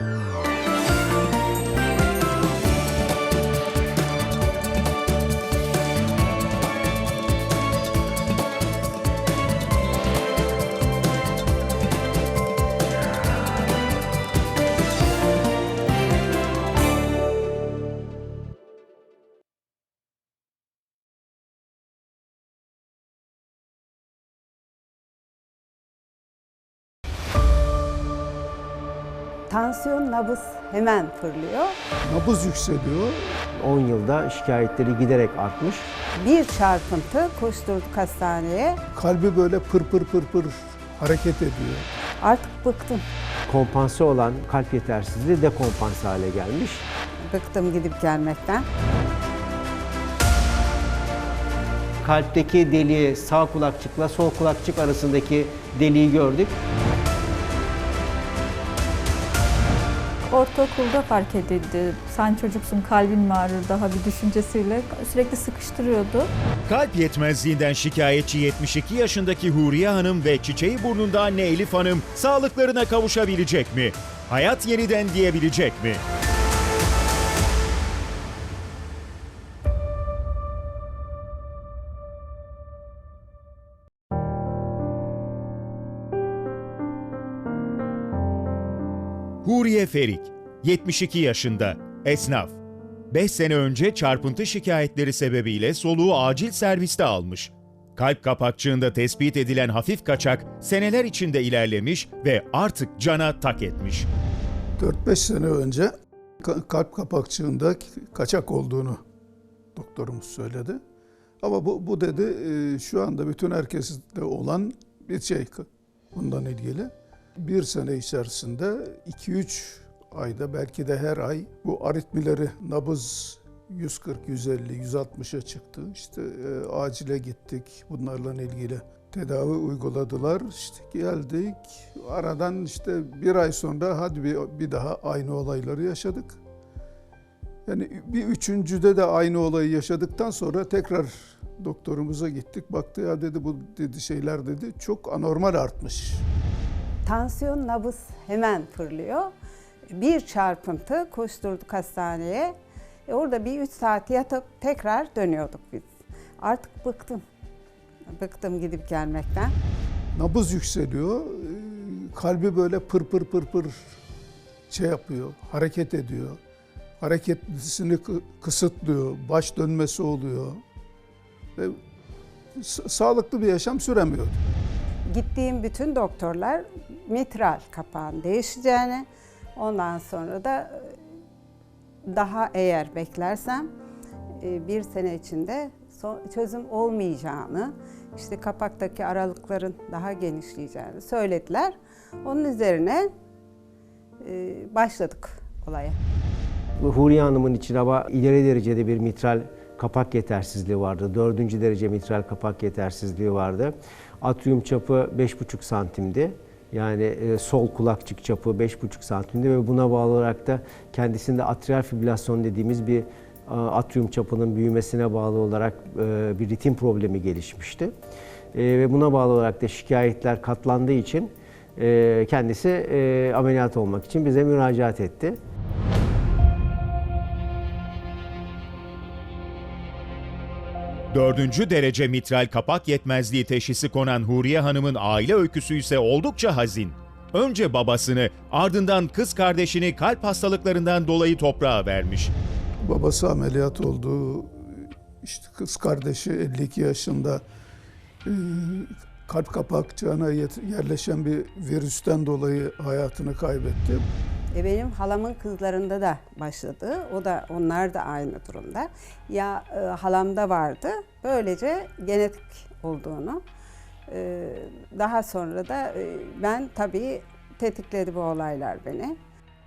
음 Tansiyon, nabız hemen fırlıyor. Nabız yükseliyor. 10 yılda şikayetleri giderek artmış. Bir çarpıntı koşturduk hastaneye. Kalbi böyle pır pır pır pır hareket ediyor. Artık bıktım. Kompanse olan kalp yetersizliği dekompanse hale gelmiş. Bıktım gidip gelmekten. Kalpteki deliği sağ kulakçıkla sol kulakçık arasındaki deliği gördük. Ortaokulda fark edildi. Sen çocuksun kalbin mi ağrır daha bir düşüncesiyle sürekli sıkıştırıyordu. Kalp yetmezliğinden şikayetçi 72 yaşındaki Huriye Hanım ve çiçeği burnunda anne Elif Hanım sağlıklarına kavuşabilecek mi? Hayat yeniden diyebilecek mi? Huriye Ferik, 72 yaşında, esnaf. 5 sene önce çarpıntı şikayetleri sebebiyle soluğu acil serviste almış. Kalp kapakçığında tespit edilen hafif kaçak seneler içinde ilerlemiş ve artık cana tak etmiş. 4-5 sene önce ka- kalp kapakçığında kaçak olduğunu doktorumuz söyledi. Ama bu, bu dedi şu anda bütün herkeste olan bir şey bundan ilgili. Bir sene içerisinde 2-3 ayda belki de her ay bu aritmileri nabız 140, 150, 160'a çıktı. İşte e, acile gittik bunlarla ilgili tedavi uyguladılar. İşte geldik. Aradan işte bir ay sonra hadi bir, bir daha aynı olayları yaşadık. Yani bir üçüncüde de aynı olayı yaşadıktan sonra tekrar doktorumuza gittik. Baktı ya dedi bu dedi şeyler dedi çok anormal artmış. Tansiyon, nabız hemen fırlıyor. Bir çarpıntı koşturduk hastaneye. E orada bir üç saat yatıp tekrar dönüyorduk biz. Artık bıktım. Bıktım gidip gelmekten. Nabız yükseliyor. e, Kalbi böyle pır pır pır pır şey yapıyor, hareket ediyor. Hareketlisini kı- kısıtlıyor, baş dönmesi oluyor. Ve sa- sağlıklı bir yaşam süremiyor. Gittiğim bütün doktorlar mitral kapağın değişeceğini, ondan sonra da e, daha eğer beklersem e, bir sene içinde çözüm olmayacağını, işte kapaktaki aralıkların daha genişleyeceğini söylediler. Onun üzerine e, başladık olaya. Huriye Hanım'ın için ama ileri derecede bir mitral kapak yetersizliği vardı. Dördüncü derece mitral kapak yetersizliği vardı. Atrium çapı 5,5 santimdi. Yani e, sol kulakçık çapı 5,5 santimdi ve buna bağlı olarak da kendisinde atrial fibrilasyon dediğimiz bir e, atrium çapının büyümesine bağlı olarak e, bir ritim problemi gelişmişti. E, ve buna bağlı olarak da şikayetler katlandığı için e, kendisi e, ameliyat olmak için bize müracaat etti. Dördüncü derece mitral kapak yetmezliği teşhisi konan Huriye Hanım'ın aile öyküsü ise oldukça hazin. Önce babasını, ardından kız kardeşini kalp hastalıklarından dolayı toprağa vermiş. Babası ameliyat oldu. İşte kız kardeşi 52 yaşında e, kalp kapakçığına yerleşen bir virüsten dolayı hayatını kaybetti. E benim halamın kızlarında da başladı. O da onlar da aynı durumda. Ya e, halamda vardı. Böylece genetik olduğunu. e, daha sonra da e, ben tabii tetikledi bu olaylar beni.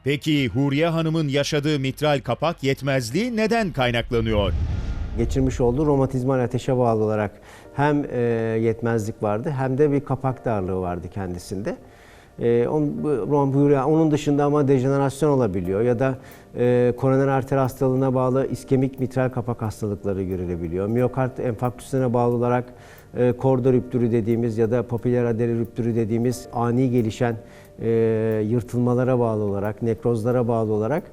Peki Huriye Hanım'ın yaşadığı mitral kapak yetmezliği neden kaynaklanıyor? geçirmiş olduğu romatizmal ateşe bağlı olarak hem e, yetmezlik vardı hem de bir kapak darlığı vardı kendisinde. E, on, bu, rom- onun dışında ama dejenerasyon olabiliyor ya da e, koroner arter hastalığına bağlı iskemik mitral kapak hastalıkları görülebiliyor. Miyokard enfarktüsüne bağlı olarak e, korda rüptürü dediğimiz ya da papiller aderi rüptürü dediğimiz ani gelişen e, yırtılmalara bağlı olarak, nekrozlara bağlı olarak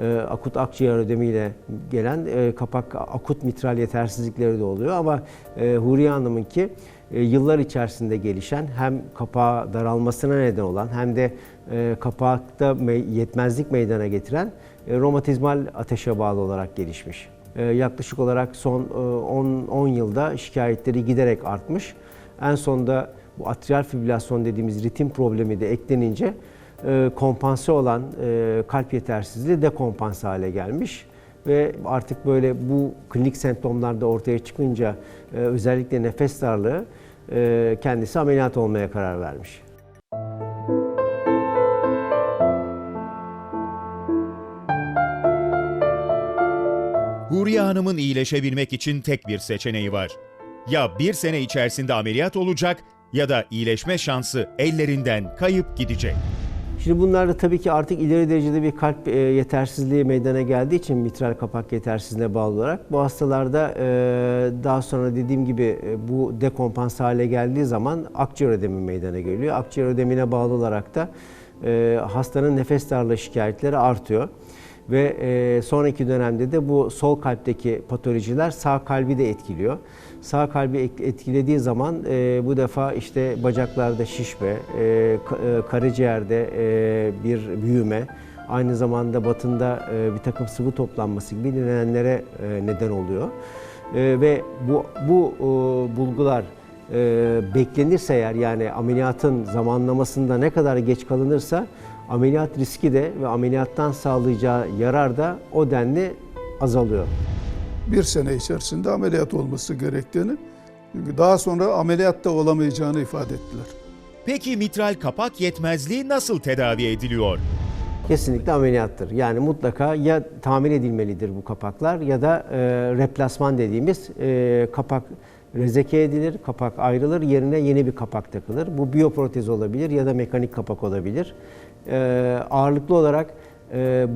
e, akut akciğer ödemiyle gelen e, kapak akut mitral yetersizlikleri de oluyor. Ama e, Huriye Hanım'ınki e, yıllar içerisinde gelişen hem kapağı daralmasına neden olan hem de e, kapakta me- yetmezlik meydana getiren e, romatizmal ateşe bağlı olarak gelişmiş. E, yaklaşık olarak son e, 10 10 yılda şikayetleri giderek artmış. En sonunda bu atrial fibrilasyon dediğimiz ritim problemi de eklenince e, kompanse olan e, kalp yetersizliği dekompanse hale gelmiş ve artık böyle bu klinik semptomlar da ortaya çıkınca e, özellikle nefes darlığı e, kendisi ameliyat olmaya karar vermiş. Huriye Hanım'ın iyileşebilmek için tek bir seçeneği var. Ya bir sene içerisinde ameliyat olacak ya da iyileşme şansı ellerinden kayıp gidecek. Şimdi bunlarda tabii ki artık ileri derecede bir kalp e, yetersizliği meydana geldiği için mitral kapak yetersizliğine bağlı olarak bu hastalarda e, daha sonra dediğim gibi e, bu dekompans hale geldiği zaman akciğer ödemi meydana geliyor. Akciğer ödemine bağlı olarak da hastanın nefes darlığı şikayetleri artıyor. Ve sonraki dönemde de bu sol kalpteki patolojiler sağ kalbi de etkiliyor. Sağ kalbi et- etkilediği zaman e, bu defa işte bacaklarda şişme, e, e, karaciğerde e, bir büyüme, aynı zamanda batında e, bir takım sıvı toplanması gibi nedenlere e, neden oluyor. E, ve bu, bu e, bulgular e, beklenirse eğer yani ameliyatın zamanlamasında ne kadar geç kalınırsa ameliyat riski de ve ameliyattan sağlayacağı yarar da o denli azalıyor. Bir sene içerisinde ameliyat olması gerektiğini, çünkü daha sonra ameliyatta olamayacağını ifade ettiler. Peki mitral kapak yetmezliği nasıl tedavi ediliyor? Kesinlikle ameliyattır. Yani mutlaka ya tamir edilmelidir bu kapaklar ya da e, replasman dediğimiz e, kapak rezeke edilir, kapak ayrılır, yerine yeni bir kapak takılır. Bu biyoprotez olabilir ya da mekanik kapak olabilir. E, ağırlıklı olarak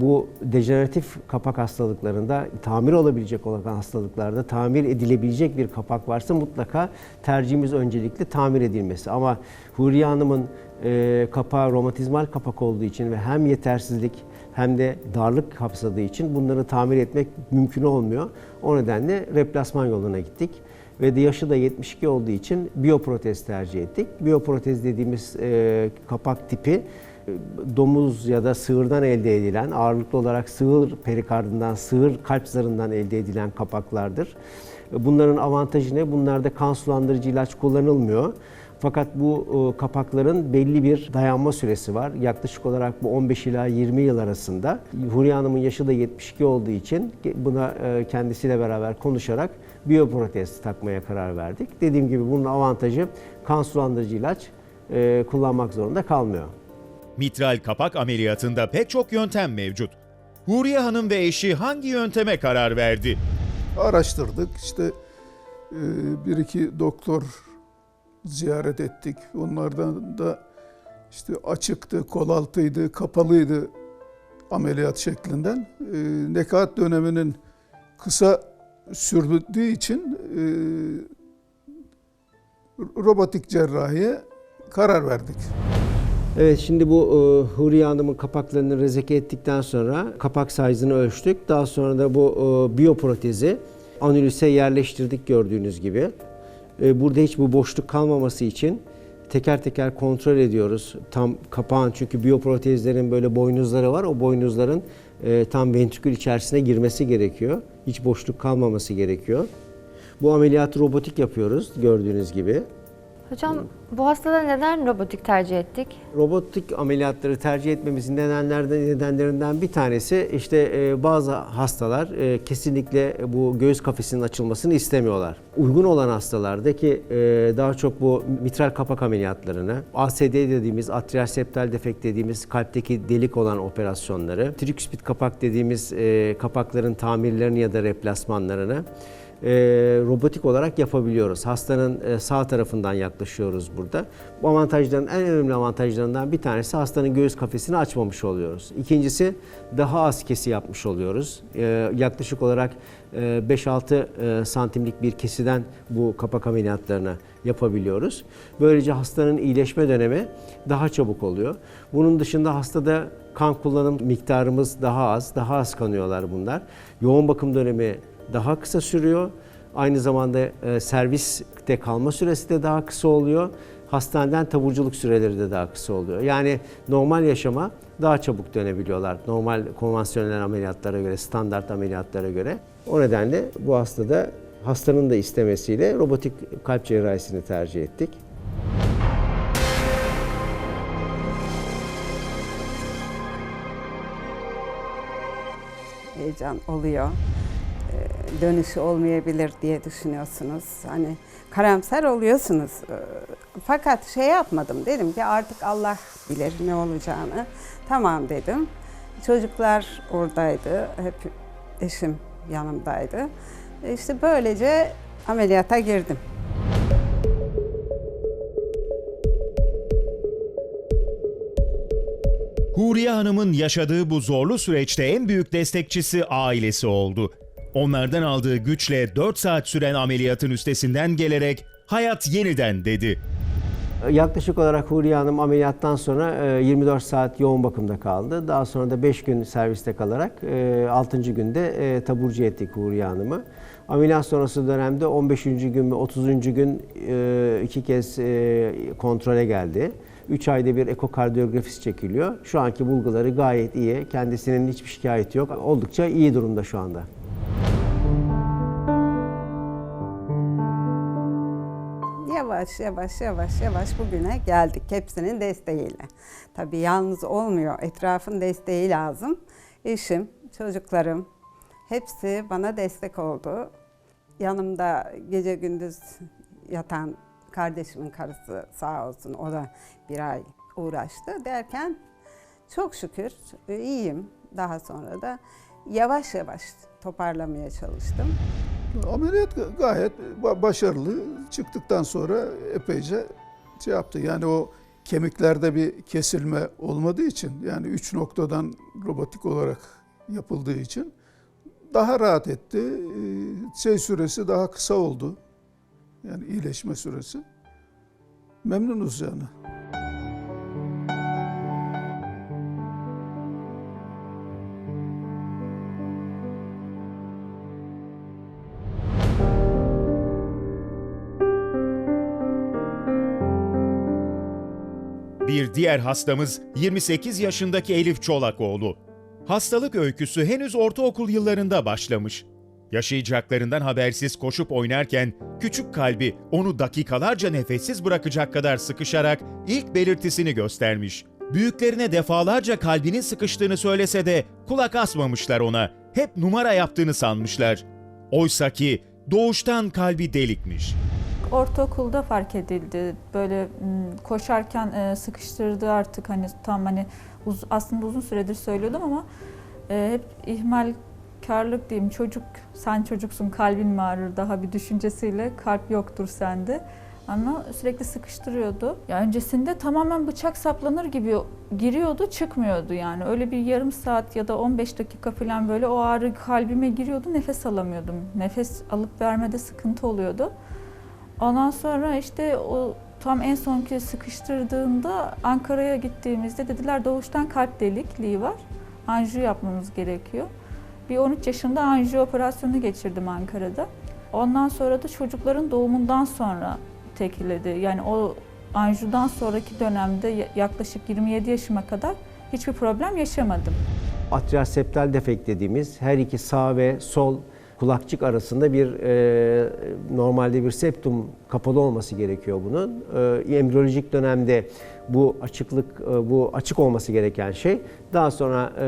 bu dejeneratif kapak hastalıklarında tamir olabilecek olan hastalıklarda tamir edilebilecek bir kapak varsa mutlaka tercihimiz öncelikle tamir edilmesi. Ama Huriye Hanım'ın e, kapağı romatizmal kapak olduğu için ve hem yetersizlik hem de darlık kapsadığı için bunları tamir etmek mümkün olmuyor. O nedenle replasman yoluna gittik. Ve de yaşı da 72 olduğu için biyoprotez tercih ettik. Biyoprotez dediğimiz e, kapak tipi domuz ya da sığırdan elde edilen, ağırlıklı olarak sığır perikardından, sığır kalp zarından elde edilen kapaklardır. Bunların avantajı ne? Bunlarda kan sulandırıcı ilaç kullanılmıyor. Fakat bu e, kapakların belli bir dayanma süresi var. Yaklaşık olarak bu 15 ila 20 yıl arasında. Huriye Hanım'ın yaşı da 72 olduğu için buna e, kendisiyle beraber konuşarak biyoprotez takmaya karar verdik. Dediğim gibi bunun avantajı kan sulandırıcı ilaç e, kullanmak zorunda kalmıyor. Mitral kapak ameliyatında pek çok yöntem mevcut. Huriye Hanım ve eşi hangi yönteme karar verdi? Araştırdık, işte e, bir iki doktor ziyaret ettik. Onlardan da işte açıktı, kol altıydı, kapalıydı ameliyat şeklinden. E, Nekaat döneminin kısa sürdüğü için e, robotik cerrahiye karar verdik. Evet şimdi bu e, Huriye Hanım'ın kapaklarını rezeke ettikten sonra kapak size'ını ölçtük. Daha sonra da bu e, biyoprotezi anülüse yerleştirdik gördüğünüz gibi. E, burada hiç bu boşluk kalmaması için teker teker kontrol ediyoruz. Tam kapağın çünkü biyoprotezlerin böyle boynuzları var. O boynuzların e, tam ventrikül içerisine girmesi gerekiyor. Hiç boşluk kalmaması gerekiyor. Bu ameliyatı robotik yapıyoruz gördüğünüz gibi. Hocam bu hastada neden robotik tercih ettik? Robotik ameliyatları tercih etmemizin nedenlerden nedenlerinden bir tanesi işte e, bazı hastalar e, kesinlikle bu göğüs kafesinin açılmasını istemiyorlar. Uygun olan hastalardaki e, daha çok bu mitral kapak ameliyatlarını, ASD dediğimiz atrial septal defekt dediğimiz kalpteki delik olan operasyonları, triküspit kapak dediğimiz e, kapakların tamirlerini ya da replasmanlarını e, robotik olarak yapabiliyoruz. Hastanın e, sağ tarafından yaklaşıyoruz burada. Bu avantajların en önemli avantajlarından bir tanesi hastanın göğüs kafesini açmamış oluyoruz. İkincisi daha az kesi yapmış oluyoruz. E, yaklaşık olarak e, 5-6 e, santimlik bir kesiden bu kapak ameliyatlarını yapabiliyoruz. Böylece hastanın iyileşme dönemi daha çabuk oluyor. Bunun dışında hastada kan kullanım miktarımız daha az, daha az kanıyorlar bunlar. Yoğun bakım dönemi daha kısa sürüyor. Aynı zamanda e, serviste kalma süresi de daha kısa oluyor. Hastaneden taburculuk süreleri de daha kısa oluyor. Yani normal yaşama daha çabuk dönebiliyorlar. Normal konvansiyonel ameliyatlara göre, standart ameliyatlara göre. O nedenle bu hastada hastanın da istemesiyle robotik kalp cerrahisini tercih ettik. heyecan oluyor. Dönüşü olmayabilir diye düşünüyorsunuz. Hani karamsar oluyorsunuz. Ee, Fakat şey yapmadım. Dedim ki artık Allah bilir ne olacağını. Tamam dedim. Çocuklar oradaydı. Hep eşim yanımdaydı. İşte böylece ameliyata girdim. Huriye Hanım'ın yaşadığı bu zorlu süreçte en büyük destekçisi ailesi oldu. Onlardan aldığı güçle 4 saat süren ameliyatın üstesinden gelerek hayat yeniden dedi. Yaklaşık olarak Huriye Hanım ameliyattan sonra e, 24 saat yoğun bakımda kaldı. Daha sonra da 5 gün serviste kalarak e, 6. günde e, taburcu ettik Huriye Hanım'ı. Ameliyat sonrası dönemde 15. gün ve 30. gün e, iki kez e, kontrole geldi. 3 ayda bir ekokardiyografisi çekiliyor. Şu anki bulguları gayet iyi. Kendisinin hiçbir şikayeti yok. Oldukça iyi durumda şu anda. Yavaş yavaş yavaş yavaş bugüne geldik hepsinin desteğiyle. Tabii yalnız olmuyor. Etrafın desteği lazım. Eşim, çocuklarım hepsi bana destek oldu. Yanımda gece gündüz yatan kardeşimin karısı sağ olsun o da bir ay uğraştı derken çok şükür e, iyiyim. Daha sonra da yavaş yavaş toparlamaya çalıştım. Ameliyat ga- gayet ba- başarılı. Çıktıktan sonra epeyce şey yaptı. Yani o kemiklerde bir kesilme olmadığı için yani üç noktadan robotik olarak yapıldığı için daha rahat etti. Ee, Şey süresi daha kısa oldu. Yani iyileşme süresi. Memnunuz yani. Diğer hastamız 28 yaşındaki Elif Çolakoğlu. Hastalık öyküsü henüz ortaokul yıllarında başlamış. Yaşayacaklarından habersiz koşup oynarken küçük kalbi onu dakikalarca nefessiz bırakacak kadar sıkışarak ilk belirtisini göstermiş. Büyüklerine defalarca kalbinin sıkıştığını söylese de kulak asmamışlar ona. Hep numara yaptığını sanmışlar. Oysaki doğuştan kalbi delikmiş. Ortaokulda fark edildi. Böyle m, koşarken e, sıkıştırdı artık hani tam hani uz- aslında uzun süredir söylüyordum ama e, hep ihmalkarlık diyeyim. Çocuk sen çocuksun kalbin mi ağrır daha bir düşüncesiyle kalp yoktur sende. Ama sürekli sıkıştırıyordu. Ya öncesinde tamamen bıçak saplanır gibi giriyordu, çıkmıyordu yani. Öyle bir yarım saat ya da 15 dakika falan böyle o ağrı kalbime giriyordu, nefes alamıyordum. Nefes alıp vermede sıkıntı oluyordu. Ondan sonra işte o tam en sonki sıkıştırdığında Ankara'ya gittiğimizde dediler doğuştan kalp delikliği var. Anjiyo yapmamız gerekiyor. Bir 13 yaşında anjiyo operasyonu geçirdim Ankara'da. Ondan sonra da çocukların doğumundan sonra tekiledi. Yani o anjiyodan sonraki dönemde ya- yaklaşık 27 yaşıma kadar hiçbir problem yaşamadım. Atrial septal defekt dediğimiz her iki sağ ve sol kulakçık arasında bir e, normalde bir septum kapalı olması gerekiyor bunun. E, embriyolojik dönemde bu açıklık e, bu açık olması gereken şey. Daha sonra e,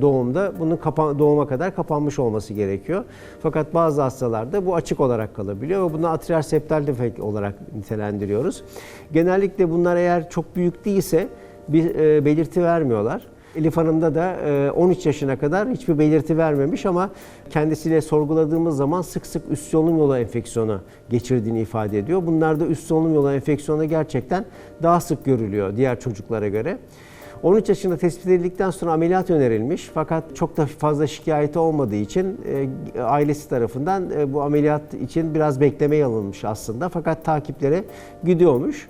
doğumda bunun kapa- doğuma kadar kapanmış olması gerekiyor. Fakat bazı hastalarda bu açık olarak kalabiliyor ve bunu atrial septal defekt olarak nitelendiriyoruz. Genellikle bunlar eğer çok büyük değilse bir e, belirti vermiyorlar. Elif Hanım'da da e, 13 yaşına kadar hiçbir belirti vermemiş ama kendisiyle sorguladığımız zaman sık sık üst solunum yolu enfeksiyonu geçirdiğini ifade ediyor. Bunlarda üst solunum yolu enfeksiyonu gerçekten daha sık görülüyor diğer çocuklara göre. 13 yaşında tespit edildikten sonra ameliyat önerilmiş fakat çok da fazla şikayeti olmadığı için e, ailesi tarafından e, bu ameliyat için biraz beklemeye alınmış aslında fakat takipleri gidiyormuş.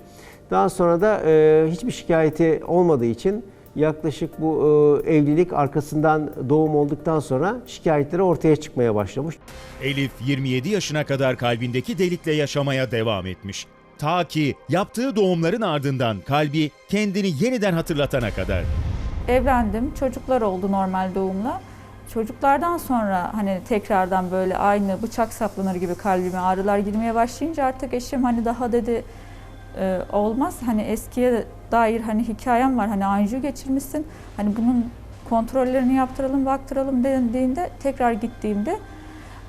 Daha sonra da e, hiçbir şikayeti olmadığı için yaklaşık bu e, evlilik arkasından doğum olduktan sonra şikayetleri ortaya çıkmaya başlamış. Elif 27 yaşına kadar kalbindeki delikle yaşamaya devam etmiş. Ta ki yaptığı doğumların ardından kalbi kendini yeniden hatırlatana kadar. Evlendim, çocuklar oldu normal doğumla. Çocuklardan sonra hani tekrardan böyle aynı bıçak saplanır gibi kalbime ağrılar girmeye başlayınca artık eşim hani daha dedi "E, olmaz hani eskiye dair hani hikayem var hani anjiyo geçirmişsin hani bunun kontrollerini yaptıralım baktıralım dendiğinde tekrar gittiğimde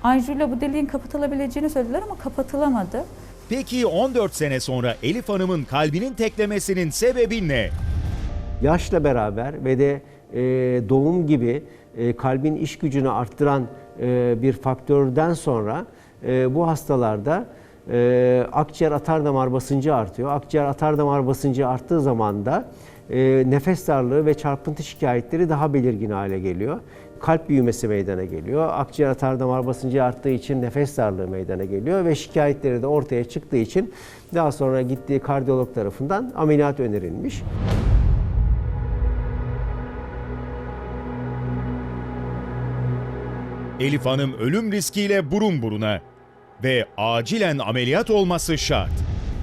anjiyoyla bu deliğin kapatılabileceğini söylediler ama kapatılamadı. Peki 14 sene sonra Elif Hanım'ın kalbinin teklemesinin sebebi ne? yaşla beraber ve de e, doğum gibi e, kalbin iş gücünü arttıran e, bir faktörden sonra e, bu hastalarda e, akciğer atardamar basıncı artıyor. Akciğer atardamar basıncı arttığı zaman da e, nefes darlığı ve çarpıntı şikayetleri daha belirgin hale geliyor. Kalp büyümesi meydana geliyor. Akciğer atardamar basıncı arttığı için nefes darlığı meydana geliyor ve şikayetleri de ortaya çıktığı için daha sonra gittiği kardiyolog tarafından ameliyat önerilmiş. Elif Hanım ölüm riskiyle burun buruna ve acilen ameliyat olması şart.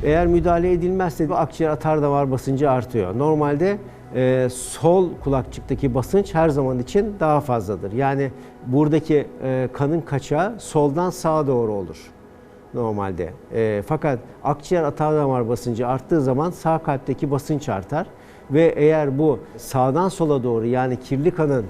Eğer müdahale edilmezse bu akciğer atardamar basıncı artıyor. Normalde e, sol kulakçıktaki basınç her zaman için daha fazladır. Yani buradaki e, kanın kaçağı soldan sağa doğru olur normalde. E, fakat akciğer atardamar basıncı arttığı zaman sağ kalpteki basınç artar ve eğer bu sağdan sola doğru yani kirli kanın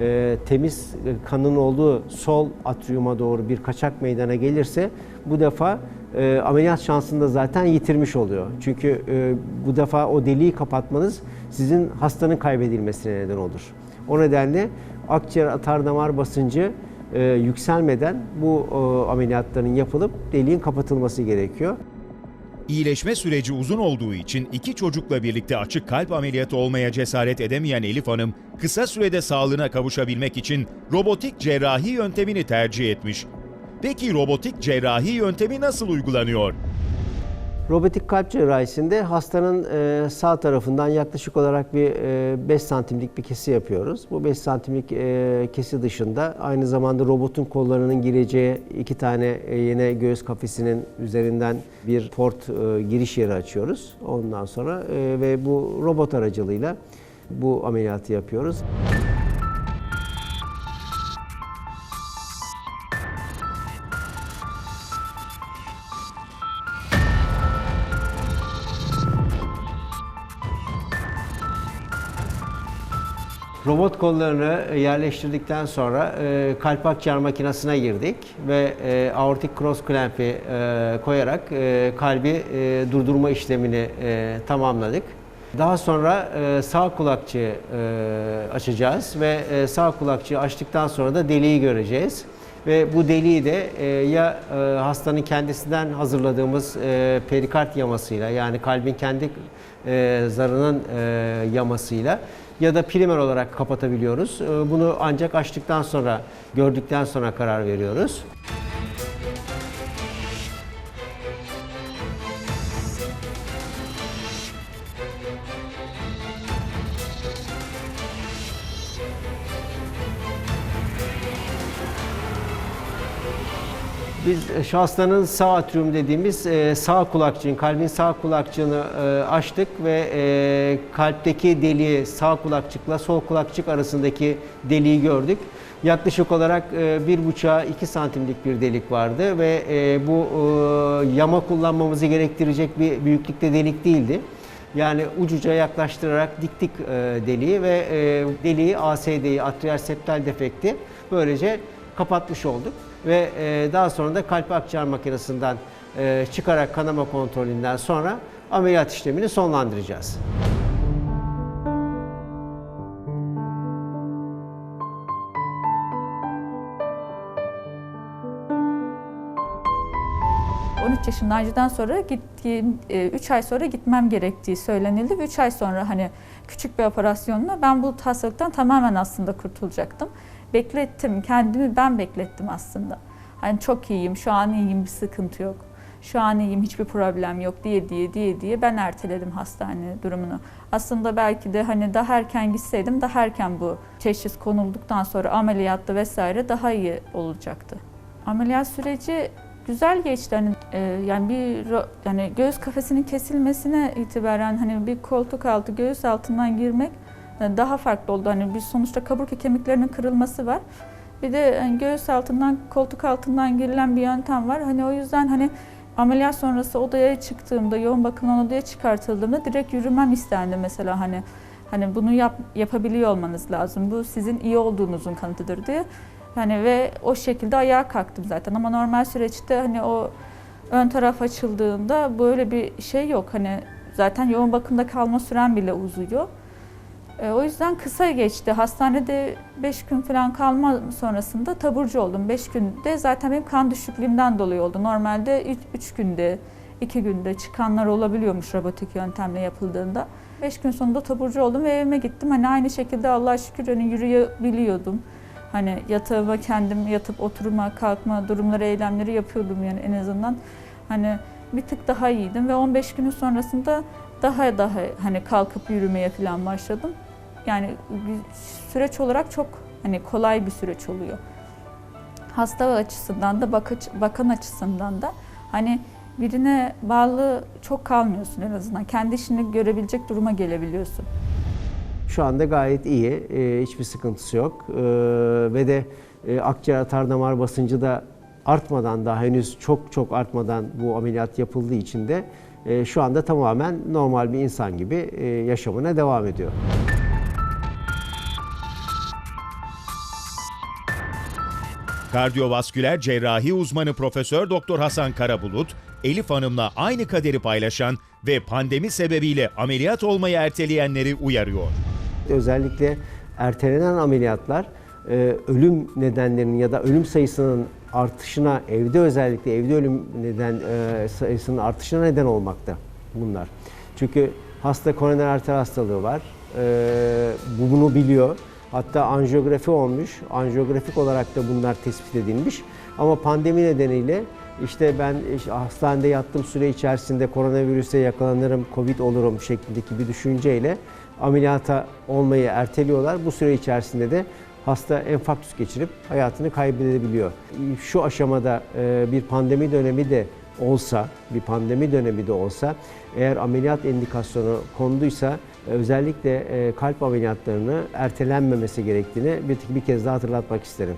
e, temiz kanın olduğu sol atriuma doğru bir kaçak meydana gelirse bu defa e, ameliyat şansını da zaten yitirmiş oluyor. Çünkü e, bu defa o deliği kapatmanız sizin hastanın kaybedilmesine neden olur. O nedenle akciğer atardamar basıncı e, yükselmeden bu e, ameliyatların yapılıp deliğin kapatılması gerekiyor. İyileşme süreci uzun olduğu için iki çocukla birlikte açık kalp ameliyatı olmaya cesaret edemeyen Elif Hanım, kısa sürede sağlığına kavuşabilmek için robotik cerrahi yöntemini tercih etmiş. Peki robotik cerrahi yöntemi nasıl uygulanıyor? Robotik kalp cerrahisinde hastanın e, sağ tarafından yaklaşık olarak bir e, 5 santimlik bir kesi yapıyoruz. Bu 5 santimlik e, kesi dışında aynı zamanda robotun kollarının gireceği iki tane e, yine göğüs kafesinin üzerinden bir port e, giriş yeri açıyoruz. Ondan sonra e, ve bu robot aracılığıyla bu ameliyatı yapıyoruz. Robot kollarını yerleştirdikten sonra e, kalp akciğer makinesine girdik ve e, aortic cross clamp'i e, koyarak e, kalbi e, durdurma işlemini e, tamamladık. Daha sonra e, sağ kulakçığı e, açacağız ve e, sağ kulakçığı açtıktan sonra da deliği göreceğiz. Ve bu deliği de e, ya e, hastanın kendisinden hazırladığımız e, perikard yamasıyla yani kalbin kendi e, zarının e, yamasıyla ya da primer olarak kapatabiliyoruz. E, Bunu ancak açtıktan sonra, gördükten sonra karar veriyoruz. Biz e, şu hastanın sağ atrium dediğimiz e, sağ kulakçığın, kalbin sağ kulakçığını e, açtık ve kalpteki deliği sağ kulakçıkla sol kulakçık arasındaki deliği gördük. Yaklaşık olarak e, bir buçuğa iki santimlik bir delik vardı ve bu yama kullanmamızı gerektirecek bir büyüklükte delik değildi. Yani ucuca yaklaştırarak diktik deliği ve deliği ASD'yi, atrial septal defekti böylece kapatmış olduk ve e, daha sonra da kalp akciğer makinesinden e, çıkarak kanama kontrolünden sonra ameliyat işlemini sonlandıracağız. yaşımda acıdan sonra gittiğim e, 3 ay sonra gitmem gerektiği söylenildi. 3 ay sonra hani küçük bir operasyonla ben bu hastalıktan tamamen aslında kurtulacaktım. Beklettim, kendimi ben beklettim aslında. Hani çok iyiyim, şu an iyiyim, bir sıkıntı yok. Şu an iyiyim, hiçbir problem yok diye diye diye diye ben erteledim hastane durumunu. Aslında belki de hani daha erken gitseydim daha erken bu teşhis konulduktan sonra ameliyatta vesaire daha iyi olacaktı. Ameliyat süreci güzel geçti. Hani, e, yani bir yani göğüs kafesinin kesilmesine itibaren hani bir koltuk altı göğüs altından girmek daha farklı oldu. Hani bir sonuçta kaburga kemiklerinin kırılması var. Bir de göğüs altından koltuk altından girilen bir yöntem var. Hani o yüzden hani ameliyat sonrası odaya çıktığımda yoğun bakımdan odaya çıkartıldığımda direkt yürümem istendi mesela hani hani bunu yap, yapabiliyor olmanız lazım. Bu sizin iyi olduğunuzun kanıtıdır diye. Yani ve o şekilde ayağa kalktım zaten ama normal süreçte hani o ön taraf açıldığında böyle bir şey yok. Hani zaten yoğun bakımda kalma süren bile uzuyor. E, o yüzden kısa geçti. Hastanede 5 gün falan kalma sonrasında taburcu oldum. 5 günde zaten benim kan düşüklüğümden dolayı oldu. Normalde 3 günde, 2 günde çıkanlar olabiliyormuş robotik yöntemle yapıldığında. 5 gün sonunda taburcu oldum ve evime gittim. Hani aynı şekilde Allah'a şükür hani yürüyebiliyordum. Hani yatağıma kendim yatıp oturma, kalkma durumları, eylemleri yapıyordum yani en azından. Hani bir tık daha iyiydim ve 15 günün sonrasında daha daha hani kalkıp yürümeye falan başladım. Yani süreç olarak çok hani kolay bir süreç oluyor. Hasta açısından da bakaç, bakan açısından da hani birine bağlı çok kalmıyorsun en azından. Kendi işini görebilecek duruma gelebiliyorsun. Şu anda gayet iyi, e, hiçbir sıkıntısı yok E, ve de e, akciğer atar damar basıncı da artmadan daha henüz çok çok artmadan bu ameliyat yapıldığı için de e, şu anda tamamen normal bir insan gibi e, yaşamına devam ediyor. Kardiyovasküler cerrahi uzmanı Profesör Doktor Hasan Karabulut, Elif Hanım'la aynı kaderi paylaşan ve pandemi sebebiyle ameliyat olmayı erteleyenleri uyarıyor. Özellikle ertelenen ameliyatlar e, ölüm nedenlerinin ya da ölüm sayısının artışına, evde özellikle evde ölüm neden e, sayısının artışına neden olmakta bunlar. Çünkü hasta koroner arter hastalığı var. E, bu bunu biliyor. Hatta anjiyografi olmuş. Anjiyografik olarak da bunlar tespit edilmiş. Ama pandemi nedeniyle işte ben işte hastanede yattığım süre içerisinde koronavirüse yakalanırım, covid olurum şeklindeki bir düşünceyle ameliyata olmayı erteliyorlar. Bu süre içerisinde de hasta enfarktüs geçirip hayatını kaybedebiliyor. Şu aşamada e, bir pandemi dönemi de olsa, bir pandemi dönemi de olsa eğer ameliyat indikasyonu konduysa özellikle e, kalp ameliyatlarını ertelenmemesi gerektiğini bir, bir kez daha hatırlatmak isterim.